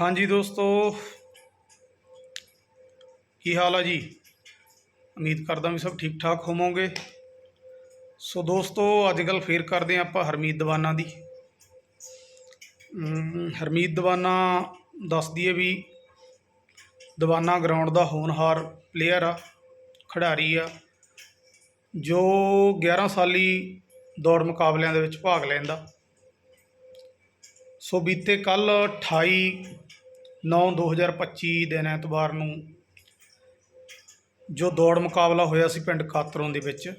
ਹਾਂਜੀ ਦੋਸਤੋ, ਕੀ ਹਾਲ ਆ ਜੀ? ਉਮੀਦ ਕਰਦਾ ਵੀ ਸਭ ਠੀਕ ਠਾਕ ਹੋਵੋਗੇ। ਸੋ ਦੋਸਤੋ ਅੱਜ ਕੱਲ ਫੇਰ ਕਰਦੇ ਹਾਂ ਆਪਾਂ ਹਰਮੀਤ ਦੀਵਾਨਾ ਦੀ। ਹਰਮੀਤ ਦੀਵਾਨਾ ਦੱਸਦੀ ਹੈ ਵੀ ਦੀਵਾਨਾ ਗਰਾਊਂਡ ਦਾ ਹੋਣਹਾਰ ਪਲੇਅਰ ਆ, ਖਿਡਾਰੀ ਆ, ਜੋ 11 ਸਾਲੀ ਦੌੜ ਮੁਕਾਬਲਿਆਂ ਦੇ ਵਿੱਚ ਭਾਗ ਲੈਂਦਾ। ਸੋ ਬੀਤੇ ਕੱਲ 28 9 2025 ਦਿਨ ਐਤਵਾਰ ਨੂੰ ਜੋ ਦੌੜ ਮੁਕਾਬਲਾ ਹੋਇਆ ਸੀ ਪਿੰਡ ਕਾਤਰੋਂ ਦੇ ਵਿੱਚ,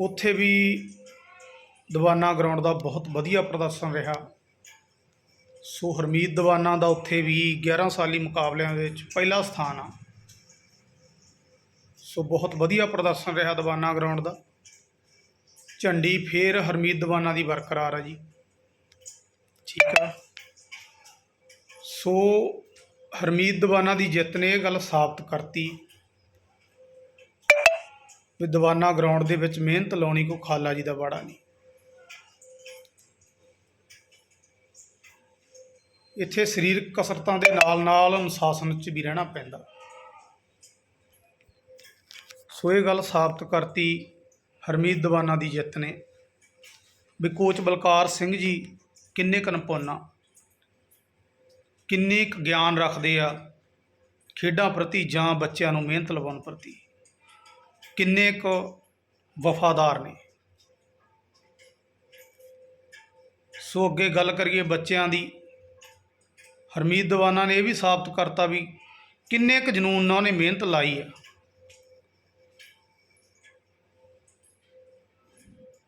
ਉੱਥੇ ਵੀ ਦੀਵਾਨਾ ਗਰਾਊਂਡ ਦਾ ਬਹੁਤ ਵਧੀਆ ਪ੍ਰਦਰਸ਼ਨ ਰਿਹਾ। ਸੋ ਹਰਮੀਤ ਦੀਵਾਨਾ ਦਾ ਉੱਥੇ ਵੀ 11 ਸਾਲੀ ਮੁਕਾਬਲਿਆਂ ਦੇ ਵਿੱਚ ਪਹਿਲਾ ਸਥਾਨ ਆ। ਸੋ ਬਹੁਤ ਵਧੀਆ ਪ੍ਰਦਰਸ਼ਨ ਰਿਹਾ ਦੀਵਾਨਾ ਗਰਾਊਂਡ ਦਾ। ਝੰਡੀ ਫੇਰ ਹਰਮੀਤ ਦੀਵਾਨਾ ਦੀ ਬਰਕਰਾਰ ਆ ਜੀ। ਠੀਕ ਆ। ਸੋ ਹਰਮੀਤ ਦੀਵਾਨਾ ਦੀ ਜਿੱਤ ਨੇ ਇਹ ਗੱਲ ਸਾਬਤ ਕਰਤੀ ਵੀ ਦੀਵਾਨਾ ਗਰਾਊਂਡ ਦੇ ਵਿੱਚ ਮਿਹਨਤ ਲਾਉਣੀ ਕੋ ਖਾਲਾ ਜੀ ਦਾ ਬਾੜਾ ਨਹੀਂ। ਇੱਥੇ ਸਰੀਰਕ ਕਸਰਤਾਂ ਦੇ ਨਾਲ ਨਾਲ ਅਨੁਸ਼ਾਸਨ 'ਚ ਵੀ ਰਹਿਣਾ ਪੈਂਦਾ। ਸੋ ਇਹ ਗੱਲ ਸਾਬਤ ਕਰਤੀ ਹਰਮੀਤ ਦੀਵਾਨਾ ਦੀ ਜਿੱਤ ਨੇ। ਵੀ ਕੋਚ ਬਲਕਾਰ ਸਿੰਘ ਜੀ ਕਿੰਨੇ ਕੁ ਨਿਪੁੰਨ ਕਿੰਨੇ ਕੁ ਗਿਆਨ ਰੱਖਦੇ ਆ, ਖੇਡਾਂ ਪ੍ਰਤੀ ਜਾਂ ਬੱਚਿਆਂ ਨੂੰ ਮਿਹਨਤ ਲਵਾਉਣ ਪ੍ਰਤੀ, ਕਿੰਨੇ ਕੁ ਵਫਾਦਾਰ ਨੇ। ਸੋ ਅੱਗੇ ਗੱਲ ਕਰੀਏ ਬੱਚਿਆਂ ਦੀ, ਹਰਮੀਤ ਦੀਵਾਨਾ ਨੇ ਇਹ ਵੀ ਸਾਬਤ ਕਰਤਾ ਵੀ ਕਿੰਨੇ ਕੁ ਜਨੂਨ ਨਾਲ ਉਹਨੇ ਮਿਹਨਤ ਲਾਈ ਆ।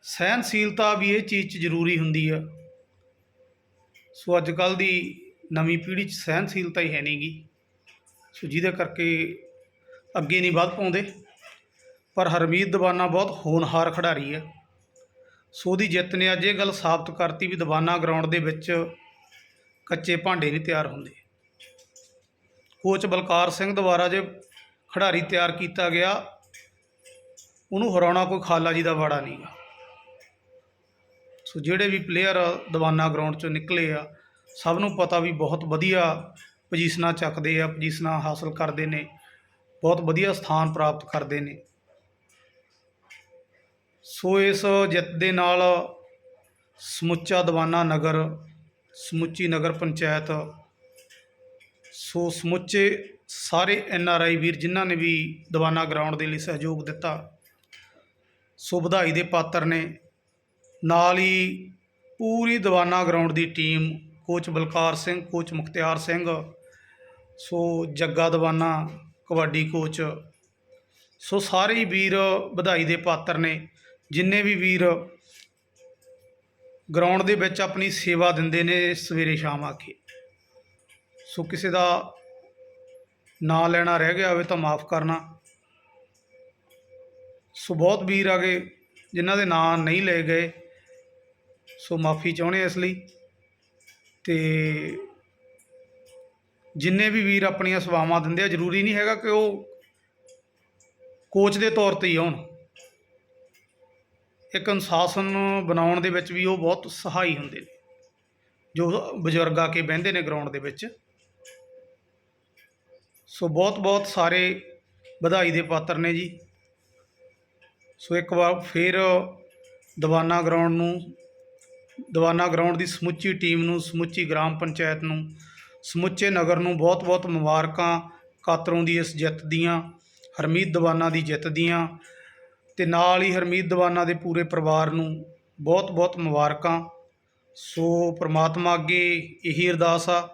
ਸਹਿਨਸ਼ੀਲਤਾ ਵੀ ਇਹ ਚੀਜ਼ 'ਚ ਜ਼ਰੂਰੀ ਹੁੰਦੀ ਆ। ਸੋ ਅੱਜ ਕੱਲ ਦੀ ਨਵੀਂ ਪੀੜ੍ਹੀ 'ਚ ਸਹਿਨਸ਼ੀਲਤਾ ਹੀ ਹੈ ਨਹੀਂਗੀ ਸੋ ਜਿਹਦੇ ਕਰਕੇ ਅੱਗੇ ਨਹੀਂ ਵੱਧ ਪਾਉਂਦੇ। ਪਰ ਹਰਮੀਤ ਦਵਾਨਾ ਬਹੁਤ ਹੋਣਹਾਰ ਖਿਡਾਰੀ ਹੈ। ਸੋ ਉਹਦੀ ਜਿੱਤ ਨੇ ਅੱਜ ਇਹ ਗੱਲ ਸਾਬਤ ਕਰਤੀ ਵੀ ਦਵਾਨਾ ਗਰਾਊਂਡ ਦੇ ਵਿੱਚ ਕੱਚੇ ਭਾਂਡੇ ਨਹੀਂ ਤਿਆਰ ਹੁੰਦੇ। ਕੋਚ ਬਲਕਾਰ ਸਿੰਘ ਦੁਆਰਾ ਜੇ ਖਿਡਾਰੀ ਤਿਆਰ ਕੀਤਾ ਗਿਆ, ਉਹਨੂੰ ਹਰਾਉਣਾ ਕੋਈ ਖਾਲਾ ਜੀ ਦਾ ਵਾੜਾ ਨਹੀਂਗਾ ਸੋ ਜਿਹੜੇ ਵੀ ਪਲੇਅਰ ਦਵਾਨਾ ਗਰਾਊਂਡ ਚੋਂ ਨਿਕਲੇ ਆ ਸਭ ਨੂੰ ਪਤਾ ਵੀ ਬਹੁਤ ਵਧੀਆ ਪੋਜੀਸ਼ਨਾਂ ਚੱਕਦੇ ਆ ਪੋਜੀਸ਼ਨਾਂ ਹਾਸਲ ਕਰਦੇ ਨੇ, ਬਹੁਤ ਵਧੀਆ ਸਥਾਨ ਪ੍ਰਾਪਤ ਕਰਦੇ ਨੇ। ਸੋ ਇਸ ਜਿੱਤ ਦੇ ਨਾਲ ਸਮੁੱਚਾ ਦਵਾਨਾ ਨਗਰ, ਸਮੁੱਚੀ ਨਗਰ ਪੰਚਾਇਤ, ਸੋ ਸਮੁੱਚੇ ਸਾਰੇ ਐਨ ਆਰ ਆਈ ਵੀਰ ਜਿਨ੍ਹਾਂ ਨੇ ਵੀ ਦਵਾਨਾ ਗਰਾਊਂਡ ਦੇ ਲਈ ਸਹਿਯੋਗ ਦਿੱਤਾ, ਸੋ ਵਧਾਈ ਦੇ ਪਾਤਰ ਨੇ। ਨਾਲ ਹੀ ਪੂਰੀ ਦਵਾਨਾ ਗਰਾਊਂਡ ਦੀ team coach Balkar Singh, coach Mukhtiar Singh, so Jagga Dawana, kabaddi coach. So ਸਾਰੇ ਹੀ ਵੀਰ ਵਧਾਈ ਦੇ ਪਾਤਰ ਨੇ। ਜਿੰਨੇ ਵੀ ਵੀਰ ਗਰਾਊਂਡ ਦੇ ਵਿੱਚ ਆਪਣੀ ਸੇਵਾ ਦਿੰਦੇ ਨੇ ਸਵੇਰੇ ਸ਼ਾਮ ਆ ਕੇ। ਸੋ ਕਿਸੇ ਦਾ ਨਾਂ ਲੈਣਾ ਰਹਿ ਗਿਆ ਹੋਵੇ ਤਾਂ ਮਾਫ ਕਰਨਾ। ਸੋ ਬਹੁਤ ਵੀਰ ਆ ਗਏ, ਜਿਨ੍ਹਾਂ ਦੇ ਨਾਂ ਨਹੀਂ ਲਏ ਗਏ। ਸੋ ਮਾਫੀ ਚਾਹੁੰਦੇ ਇਸ ਲਈ। ਤੇ ਜਿੰਨੇ ਵੀ ਵੀਰ ਆਪਣੀਆਂ ਸੇਵਾਵਾਂ ਦਿੰਦੇ ਆ, ਜ਼ਰੂਰੀ ਨਹੀਂ ਹੈਗਾ ਕਿ ਉਹ ਕੋਚ ਦੇ ਤੌਰ ਤੇ ਹੀ ਆਉਣ। ਇੱਕ ਅਨੁਸ਼ਾਸਨ ਬਣਾਉਣ ਦੇ ਵਿੱਚ ਵੀ ਉਹ ਬਹੁਤ ਸਹਾਈ ਹੁੰਦੇ ਨੇ। ਜੋ ਬਜ਼ੁਰਗ ਆ ਕੇ ਬਹਿੰਦੇ ਨੇ ਗਰਾਊਂਡ ਦੇ ਵਿੱਚ। ਸੋ ਬਹੁਤ ਬਹੁਤ ਸਾਰੇ ਵਧਾਈ ਦੇ ਪਾਤਰ ਨੇ ਜੀ। ਸੋ ਇੱਕ ਵਾਰ ਫਿਰ ਦਵਾਨਾ ਗਰਾਊਂਡ ਨੂੰ ਦੀਵਾਨਾ ਗਰਾਊਂਡ ਦੀ ਸਮੁੱਚੀ ਟੀਮ ਨੂੰ, ਸਮੁੱਚੀ ਗ੍ਰਾਮ ਪੰਚਾਇਤ ਨੂੰ, ਸਮੁੱਚੇ ਨਗਰ ਨੂੰ ਬਹੁਤ-ਬਹੁਤ ਮੁਬਾਰਕਾਂ ਕਾਤਰੋਂ ਦੀ ਇਸ ਜਿੱਤ ਦੀਆਂ, ਹਰਮੀਤ ਦਵਾਨਾ ਦੀ ਜਿੱਤ ਦੀਆਂ ਤੇ ਨਾਲ ਹੀ ਹਰਮੀਤ ਦੀਵਾਨਾ ਦੇ ਪੂਰੇ ਪਰਿਵਾਰ ਨੂੰ ਬਹੁਤ-ਬਹੁਤ ਮੁਬਾਰਕਾਂ। ਸੋ ਪ੍ਰਮਾਤਮਾ ਅੱਗੇ ਇਹੀ ਅਰਦਾਸ ਆ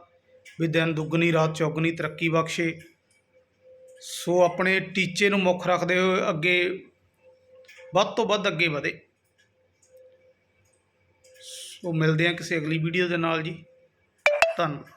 ਵੀ ਦਿਨ ਦੁੱਗਣੀ, ਰਾਤ ਚੌਗਣੀ ਤਰੱਕੀ ਬਖਸ਼ੇ। ਸੋ ਆਪਣੇ ਟੀਚੇ ਨੂੰ ਮੁੱਖ ਰੱਖਦੇ ਹੋਏ ਅੱਗੇ ਵੱਧ ਤੋਂ ਵੱਧ ਅੱਗੇ ਵਧੇ। ਉਹ ਮਿਲਦੇ ਹਾਂ ਕਿਸੇ ਅਗਲੀ ਵੀਡੀਓ ਦੇ ਨਾਲ ਜੀ। ਧੰਨਵਾਦ।